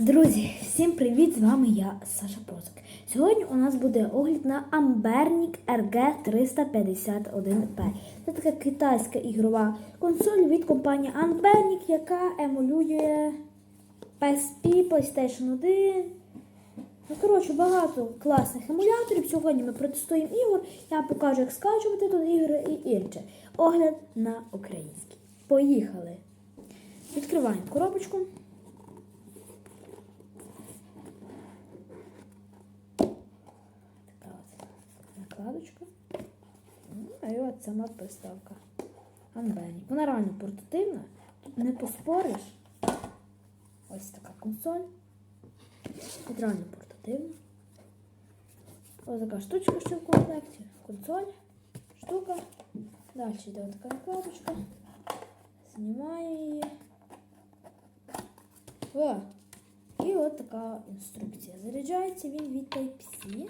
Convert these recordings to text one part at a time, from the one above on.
Друзі, всім привіт! З вами я, Саша Прозик. Сьогодні у нас буде огляд на Ambernic RG351P. Це така китайська ігрова консоль від компанії Ambernic, яка емулює PSP, PlayStation 1. Ну, коротше, багато класних емуляторів. Сьогодні ми протестуємо ігор. Я покажу, як скачувати тут ігри і інше. Огляд на український. Поїхали! Відкриваємо коробочку. Така от накладочка. Ну, І от сама приставка. Анбені. Вона реально портативна. Тут не поспориш. Ось така консоль. Тут реально портативна. Ось така штучка ще в комплекті. Консоль. Штука. Далі йде така накладочка. Знімаю її. О! І от така інструкція. Заряджається він від Type-C.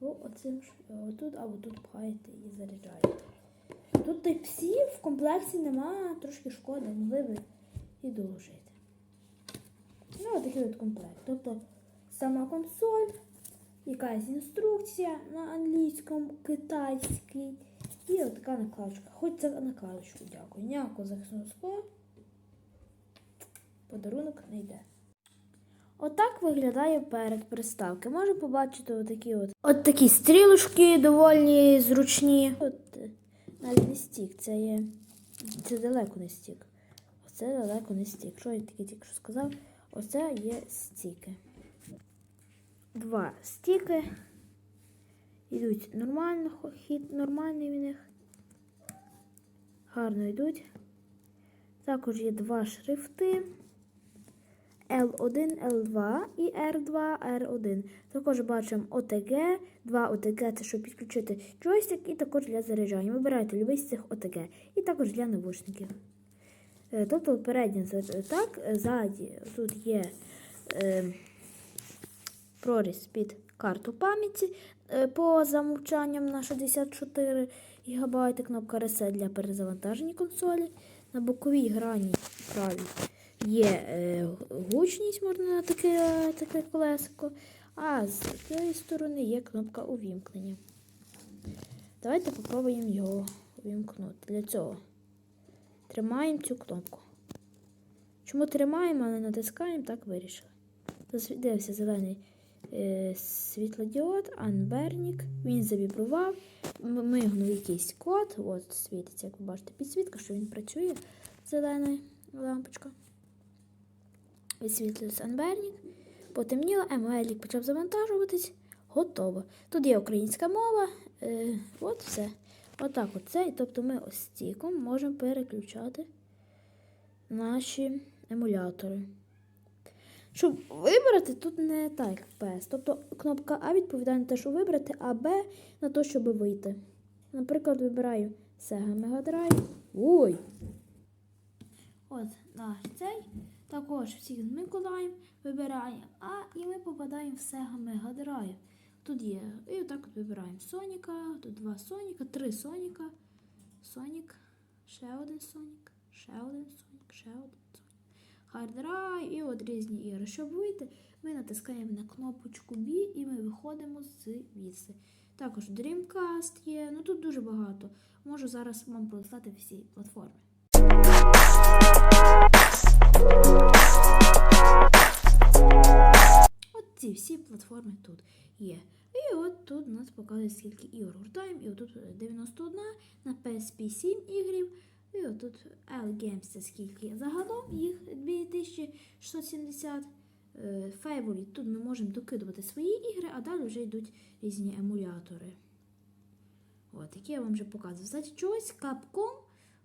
Оцим ж отут або тут пхаєте і заряджаєте. Тут Type-C в комплекті нема, трошки шкода, могли би і доложити. Ну, отакий от комплект. Тобто сама консоль, якась інструкція на англійському, китайській. І от така накладочка. Хоч за накладочку, дякую. Ніякого захисного скла. Подарунок не йде. Отак виглядає перед приставки. Можна побачити отакі от. От такі стрілочки доволі зручні. От е, навіть не стік, це є. Це далеко не стік. Оце далеко не стік. Що я таке тільки що сказав? Оце є стіки. Два стіки. Йдуть нормально, хід нормальний в них. Гарно йдуть. Також є два шрифти. L1, L2 і R2, R1. Також бачимо OTG, два OTG це щоб підключити джойстик, і також для заряджання. Вибирайте любий з цих OTG. І також для навушників. Е, Тобто переднє за- так, ззаді тут є е, проріз під карту пам'яті е, по замовчанням на 64 ГБ, кнопка Reset для перезавантаження консолі. На боковій грані правій є е, гучність, можна на таке, таке колесико, а з цієї сторони є кнопка увімкнення. Давайте спробуємо його увімкнути. Для цього тримаємо цю кнопку. Чому тримаємо, а не натискаємо, так вирішили. Засвітився зелений е, світлодіод, Анбернік. Він завібрував. М- Мигнув якийсь код. От світиться, як ви бачите, підсвітка, що він працює. Зелена лампочка. Висвітлюється Анбернік. Потемніло, емейлік почав завантажуватись. Готово. Тут є українська мова. Е, от все. Отак от це. Тобто ми ось стіком можемо переключати наші емулятори. Щоб вибрати, тут не так, PS. Тобто кнопка А відповідає на те, що вибрати, а Б на те, щоб вийти. Наприклад, вибираю Sega Mega Drive. Ой! От наш цей. Також всіх з Миколаєм вибираємо А і ми попадаємо в Mega Drive. Тут є. І отак от вибираємо Соніка. Тут два Соніка, три Соніка. Сонік, ще один Сонік, ще один Сонік, ще один Сонік. Хардрай і от різні ігри. Щоб вийти, ми натискаємо на кнопочку B і ми виходимо з віси. Також Dreamcast є, ну тут дуже багато. Можу зараз вам пролистати всі платформи. Всі платформи тут є. І от тут у нас показує, скільки ігор гуртаємо. І отут 91 на PSP 7 ігрів. І отут L Games це скільки. Загалом їх 2670. Е, Favorite. Тут ми можемо докидувати свої ігри, а далі вже йдуть різні емулятори. От, які я вам вже показую. Кстати, чогось Capcom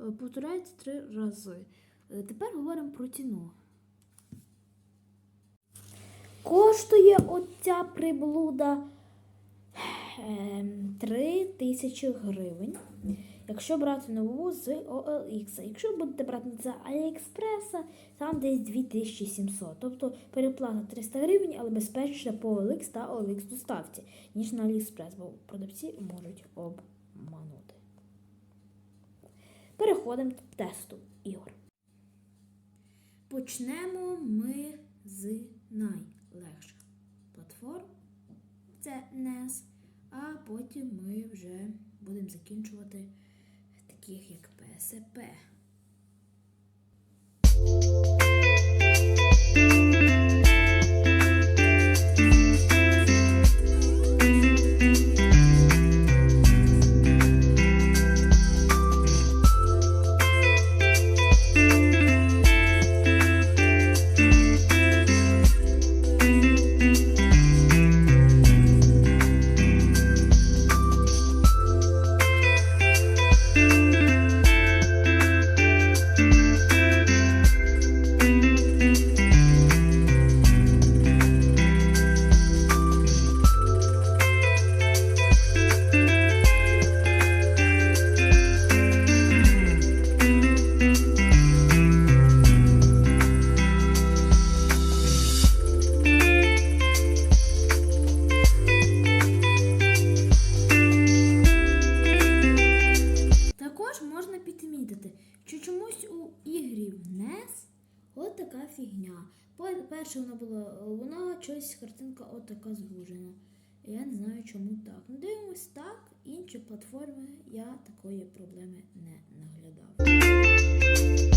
е, повторяється три рази. Е, Тепер говоримо про ціну. Коштує оця приблуда ем, 3 тисячі гривень. Якщо брати нову з OLX. Якщо будете брати з Аліекспреса, там десь 2700. Тобто переплата 300 гривень, але безпечніше по OLX та OLX доставці, ніж на Аліекспрес, бо продавці можуть обманути. Переходимо до тесту ігор. Почнемо ми з найлегших платформ. Це NES, а потім ми вже будемо закінчувати таких як PSP. Також можна підмітити, що чомусь у ігрі в NES от така фігня. По- Перше вона була, вона щось картинка от така звужена. Я не знаю, чому так. Ну, дивимось так, інші платформи я такої проблеми не наглядав.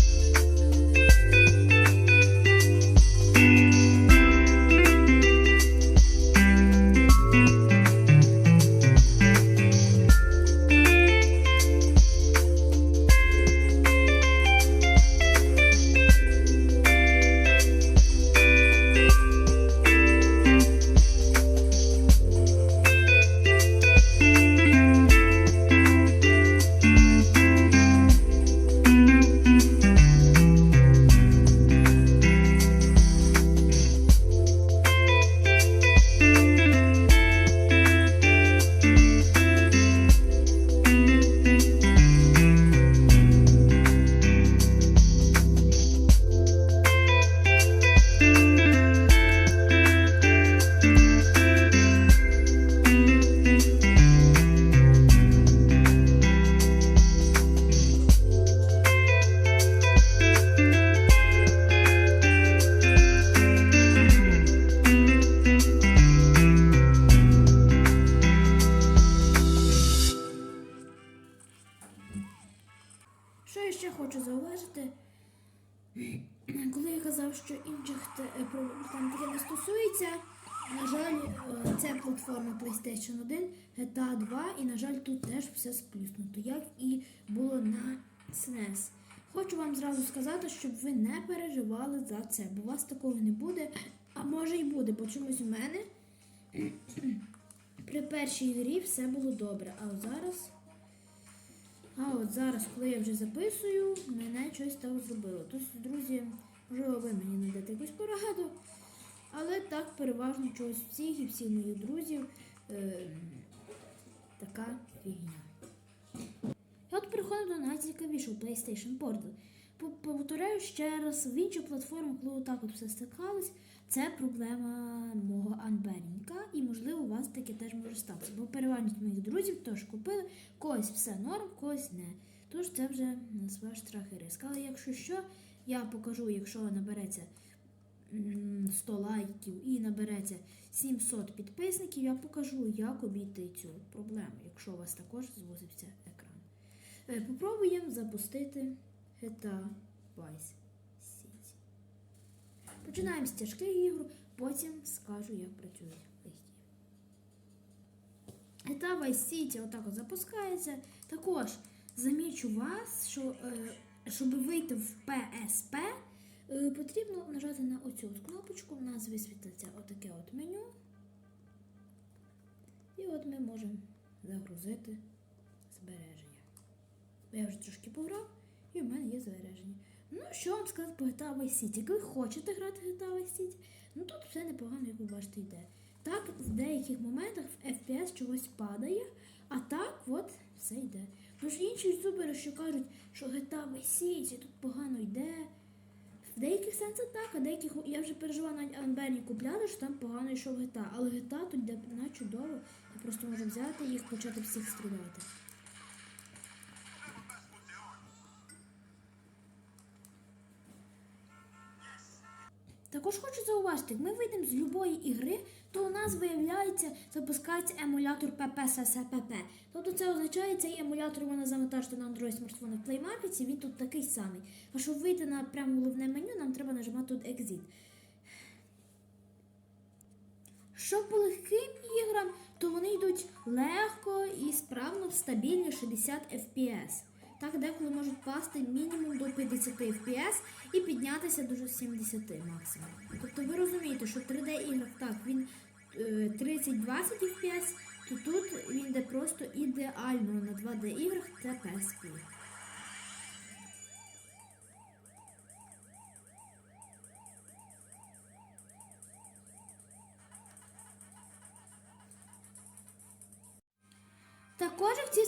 PlayStation 1, GTA 2, і, на жаль, тут теж все сплюснуто, як і було на SNES. Хочу вам зразу сказати, щоб ви не переживали за це, бо у вас такого не буде, а може й буде, бо чомусь у мене при першій грі все було добре, а от зараз. А от зараз, коли я вже записую, мене щось так зробило. Тож, друзі, можливо, ви мені знайдете якусь пораду. Але так переважно чогось всіх і всіх моїх друзів е, така фігня. І от переходимо до найцікавішого PlayStation Portal. Повторяю ще раз, в інші платформи, коли отак от все стикалось, це проблема мого анберінга, і можливо у вас таке теж може статися. Бо переважність моїх друзів теж купили, когось все норм, когось не. Тож це вже на ваш страх і риск. Але якщо що, я покажу, якщо набереться 100 лайків і набереться 700 підписників, я покажу, як обійти цю проблему, якщо у вас також звозився екран. Е, Попробуємо запустити GTA Vice City. Починаємо з тяжких ігор, потім скажу, як працюють легкі. GTA Vice City отак от запускається. Також замічу вас, що е, щоб вийти в PSP, потрібно нажати на оцю от кнопочку, в нас висвітлиться отаке от меню. І от ми можемо загрузити збереження. Я вже трошки пограв, і в мене є збереження. Ну, що вам сказати по GTA Vice City? Як ви хочете грати в GTA Vice City, ну тут все непогано, як ви бачите, йде. Так, в деяких моментах в FPS чогось падає, а так от все йде. Тож інші ютубери, що кажуть, що GTA Vice City тут погано йде. В деяких сенсах так, а деяких я вже пережила на Анберні купляли, що там погано йшов гита. Але гита тут де чудово. Я просто можу взяти їх, почати всіх стріляти. Також хочу зауважити, як ми вийдемо з любої ігри, то у нас виявляється, запускається емулятор PPSSPP. Тобто це означає, цей емулятор можна завантажити на Android смартфони в Play Market, він тут такий самий. А щоб вийти на прямо головне меню, нам треба нажимати тут Exit. Що по легким іграм, то вони йдуть легко і справно в стабільні 60 FPS. Так деколи можуть пасти мінімум до 50 FPS і піднятися до 70 максимум. Тобто ви розумієте, що в 3D іграх так він е, 30-20 FPS, то тут він йде просто ідеально на 2D іграх це PSP.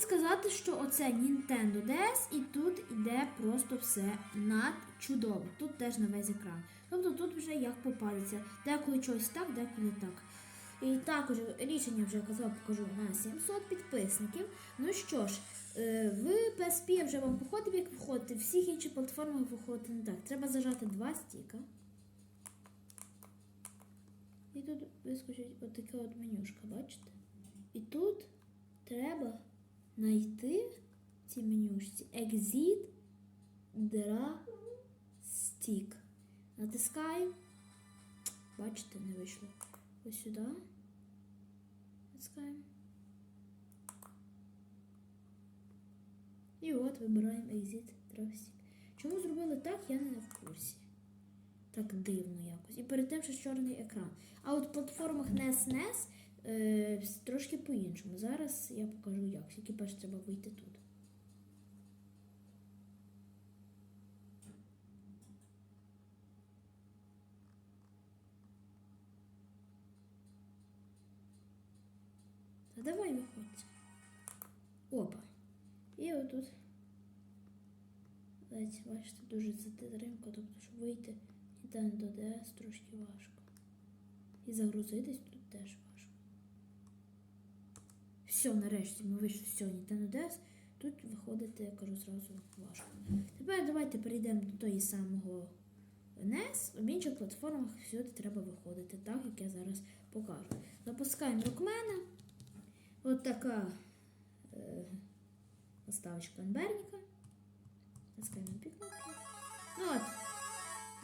Сказати, що оце Nintendo DS і тут іде просто все над чудово. Тут теж на весь екран. Тобто тут вже як попадеться. Деколи щось так, деколи так. І також рішення вже казав, покажу на 700 підписників. Ну що ж, е, в PSP я вже вам походив, як виходити. Всіх інших платформах виходити не так. Треба зажати два стіка. І тут вискочить отаке от менюшка, бачите? І тут треба знайти в цій менюшці Exit Dra Stick. Натискаємо. Бачите, не вийшло. Ось сюди. Натискаємо. І от вибираємо Exit Dra Stick. Чому зробили так, я не в курсі. Так дивно якось. І перед тим, що чорний екран. А от в платформах NES NES е, трошки по-іншому. Зараз я покажу як. Тільки перш треба вийти тут. Та давай виходь. Опа. І отут. Знаєте, бачите, дуже затримка, тобто, щоб вийти і до DS трошки важко. І загрузитись тут теж важко. Все, нарешті ми вийшли з цього Nintendo DS. Тут виходити, я кажу, зразу важко. Тепер давайте перейдемо до того самого NES. В інших платформах всюди треба виходити, так як я зараз покажу. Запускаємо рокмена. От така е, поставочка Анберніка. Натискаємо на пікнути. Ну от.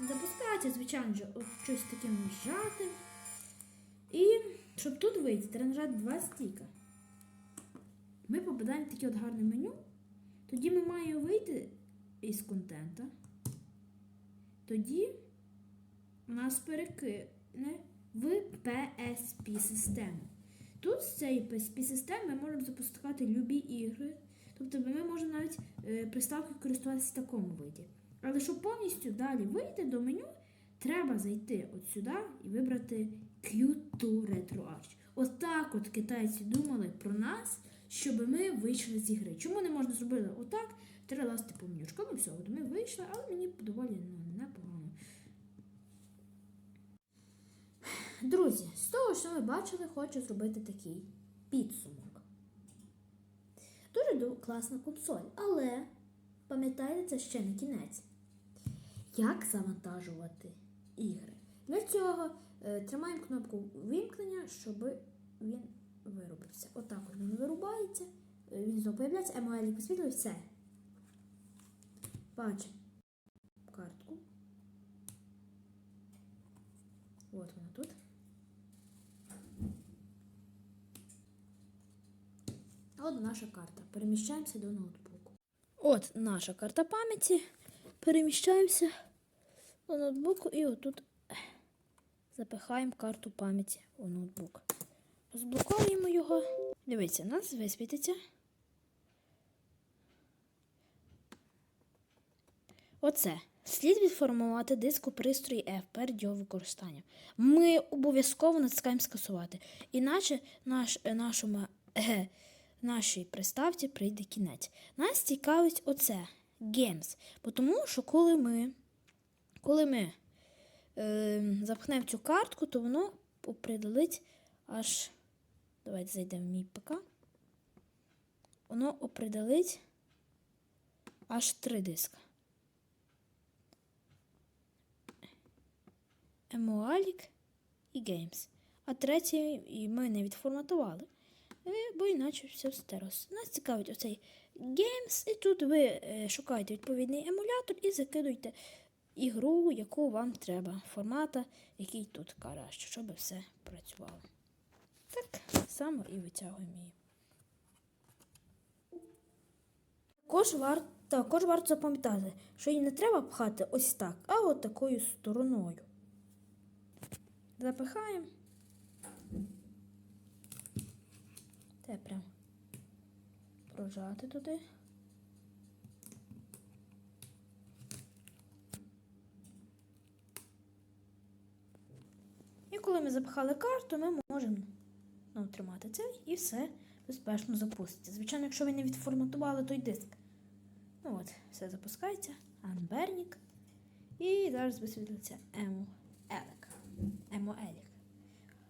Запускається, звичайно, от щось таким нажати. І щоб тут вийти, треба нажати два стіка. Ми попадаємо в таке от гарне меню. Тоді ми маємо вийти із контента. Тоді нас перекине в PSP систему. Тут з цієї PSP системи ми можемо запускати любі ігри. Тобто ми можемо навіть е, приставкою користуватися в такому виді. Але щоб повністю далі вийти до меню, треба зайти от сюди і вибрати Q2 Retro Arch. Отак от китайці думали про нас, щоб ми вийшли з ігри. Чому не можна зробити отак? Треба лазити по менюшкам і все, от ми вийшли, але мені доволі ну, непогано. Друзі, з того, що ви бачили, хочу зробити такий підсумок. Дуже класна консоль, але пам'ятайте, це ще не кінець. Як завантажувати ігри? Для цього е, тримаємо кнопку вимкнення, щоб він виробився. Отак от він вирубається, е, він знову появляється, емуелік висвітлює, все. Бачимо картку. От вона тут. От наша карта. Переміщаємося до ноутбуку. От наша карта пам'яті. Переміщаємося до ноутбуку і отут запихаємо карту пам'яті у ноутбук. Розблоковуємо його. Дивіться, нас висвітиться. Оце. Слід відформувати диск у пристрої F перед його використанням. Ми обов'язково натискаємо скасувати. Іначе наш, е, нашому, е, нашій приставці прийде кінець. Нас цікавить оце Games. Тому що коли ми, коли ми е, запхнемо цю картку, то воно определить аж. Давайте зайдемо в мій ПК. Воно определить аж три диска. Емуалік і Games. А третій ми не відформатували, е, бо іначе все стерлося. Нас цікавить оцей Games, і тут ви е, шукаєте відповідний емулятор і закидуєте ігру, яку вам треба, формата, який тут краще, щоб все працювало. Так само і витягуємо її. Також варто, також варто запам'ятати, що її не треба пхати ось так, а от такою стороною. Запихаємо. Це прям прожати туди. І коли ми запихали карту, ми можемо ну, тримати це і все безпечно запуститься. Звичайно, якщо ви не відформатували той диск. Ну от, все запускається. Анбернік. І зараз висвітлюється Емоелік. Емоелік.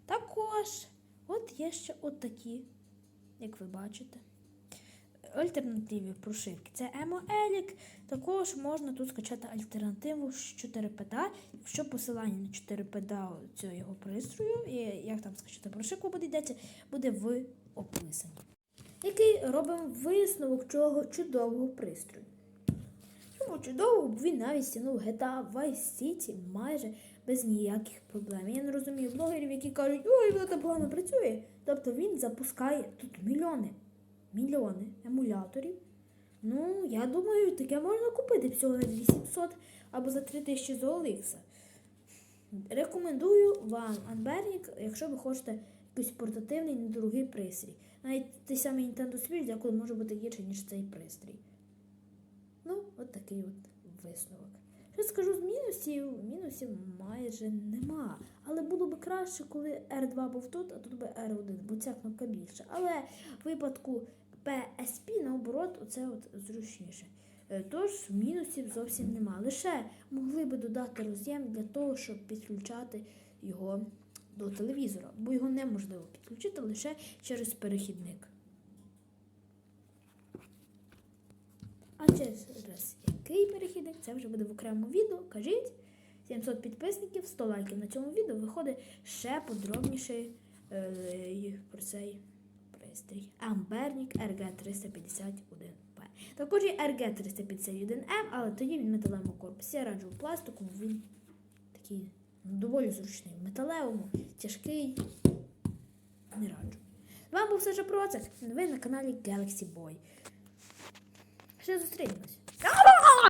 Також, от є ще от такі, як ви бачите. Альтернативі прошивки. Це Елік. Також можна тут скачати альтернативу з 4 пда. Якщо посилання на 4 пда цього пристрою, і як там скачати прошивку буде йдеться, буде в описанні. Який робимо висновок цього чудового пристрою. Чому чудово, він навіть стягнув GTA Vice City майже без ніяких проблем. Я не розумію блогерів, які кажуть, ой, вона погано працює. Тобто він запускає тут мільйони, мільйони емуляторів. Ну, я думаю, таке можна купити всього за 800 або за 3000 з OLX. Рекомендую вам Анбернік, якщо ви хочете якийсь портативний недорогий пристрій. Навіть той самий Nintendo Switch деколи може бути гірше, ніж цей пристрій. Ну, от такий от висновок. Що скажу з мінусів? Мінусів майже нема. Але було б краще, коли R2 був тут, а тут би R1, бо ця кнопка більша. Але в випадку PSP, наоборот, оце от зручніше. Е, Тож мінусів зовсім нема. Лише могли би додати роз'єм для того, щоб підключати його до телевізора, бо його неможливо підключити лише через перехідник. А через який перехідник, це вже буде в окремому відео. Кажіть, 700 підписників, 100 лайків на цьому відео виходить ще подробніше е, про цей пристрій. Амбернік RG351P. Також є RG351M, але тоді він в металевому корпусі. Раджу в він такий ну, доволі зручний. Металевому, тяжкий. Не раджу. З вами був Саша Процик. Ви на каналі Galaxy Boy. Ще зустрінемось.